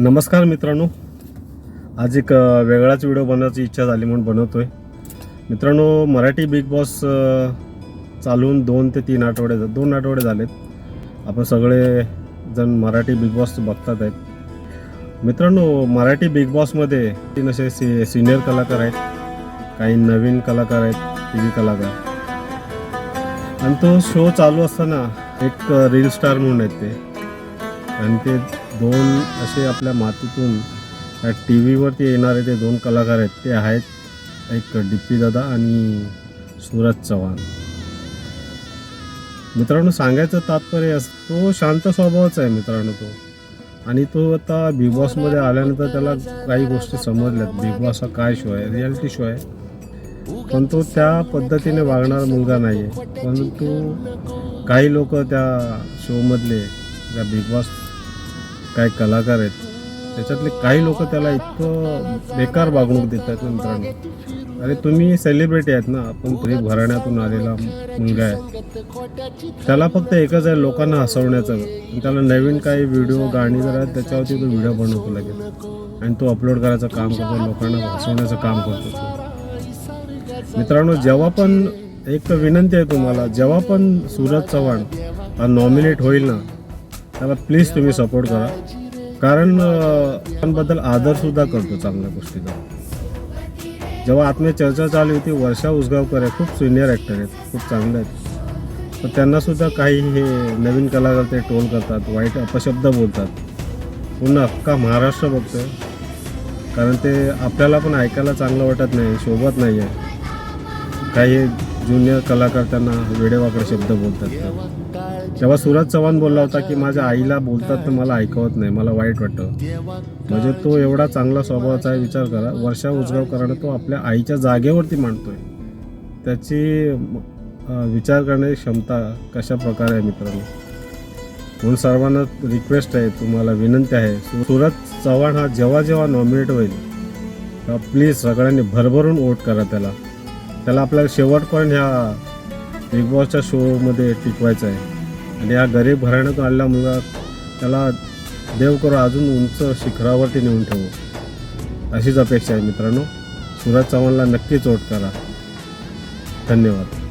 नमस्कार मित्रांनो. आज एक वेगळाच व्हिडिओ बनवायची इच्छा झाली म्हणून बनवतोय. मित्रांनो मराठी बिग बॉस चालून दोन ते तीन आठवडे दोन आठवडे झालेत. आपण सगळे जण मराठी बिग बॉस बघतात आहेत. मित्रांनो मराठी बिग बॉसमध्ये तीन असे सी सिनियर कलाकार आहेत. काही नवीन कलाकार आहेत टी व्ही कलाकार. आणि तो शो चालू असताना एक रील स्टार म्हणून आहेत ते. आणि ते दोन असे आपल्या मातीतून टी व्हीवरती येणारे ते दोन कलाकार आहेत ते आहेत एक डिप्पी दादा आणि सूरज चव्हाण. मित्रांनो सांगायचं तात्पर्य असं तो शांत स्वभावाचा आहे मित्रांनो तो. आणि तो आता बिग बॉसमध्ये आल्यानंतर त्याला काही गोष्टी समजल्यात. बिग बॉस हा काय शो आहे? रियालिटी शो आहे. पण तो त्या पद्धतीने वागणारा मुलगा नाही आहे परंतु काही लोक त्या शोमधले त्या बिग बॉस काही कलाकार आहेत त्याच्यातले काही लोक त्याला इतकं बेकार वागणूक देतात मित्रांनो. अरे तुम्ही सेलिब्रिटी आहेत ना आपण गरीब घराण्यातून आलेला मुलगा आहे. त्याला फक्त एकच आहे लोकांना हसवण्याचं. त्याला नवीन काही व्हिडिओ गाणी जर आहेत त्याच्यावरती तो व्हिडिओ बनवतो लागेल आणि तो अपलोड करायचं काम करतो लोकांना हसवण्याचं काम करतो. मित्रांनो जेव्हा पण एक विनंती आहे तुम्हाला जेव्हा पण सूरज चव्हाण हा नॉमिनेट होईल ना त्याला प्लीज तुम्ही सपोर्ट करा. कारण अं, बद्दल आदरसुद्धा करतो चांगल्या गोष्टीचा. जेव्हा आत्मीय चर्चा चालू होती वर्षा उसगावकर आहे खूप सिनियर ॲक्टर आहेत खूप चांगले आहेत. तर त्यांनासुद्धा काही हे नवीन कलाकार ते टोल करतात वाईट अपशब्द बोलतात. पूर्ण अख्खा महाराष्ट्र बघतोय. कारण ते आपल्याला पण ऐकायला चांगलं वाटत नाही शोभत नाही आहे काही ज्युनियर कलाकार त्यांना वेडेवाकडे शब्द बोलतात. तेव्हा सुरज चव्हाण बोलला होता की माझ्या आईला बोलतात तर मला ऐकवत नाही मला वाईट वाटतं. म्हणजे तो एवढा चांगला स्वभावाचा आहे विचार करा. वर्षा उजगावकरानं तो आपल्या आईच्या जागेवरती मांडतोय. त्याची विचार करण्याची क्षमता कशा प्रकारे आहे मित्रांनो? म्हणून सर्वांना रिक्वेस्ट आहे तुम्हाला विनंती आहे सुरज चव्हाण हा जेव्हा जेव्हा नॉमिनेट होईल तेव्हा प्लीज सगळ्यांनी भरभरून वोट करा त्याला. त्याला आपल्याला शेवटपर्यंत ह्या बिग बॉसच्या शोमध्ये टिकवायचं आहे. आणि हा गरीब घराण्यातून आलेला मुलगा त्याला देव करू अजून उंच शिखरावरती नेऊन ठेवू. अशीच अपेक्षा आहे मित्रांनो. सूरज चव्हाणला नक्कीच वोट करा. धन्यवाद.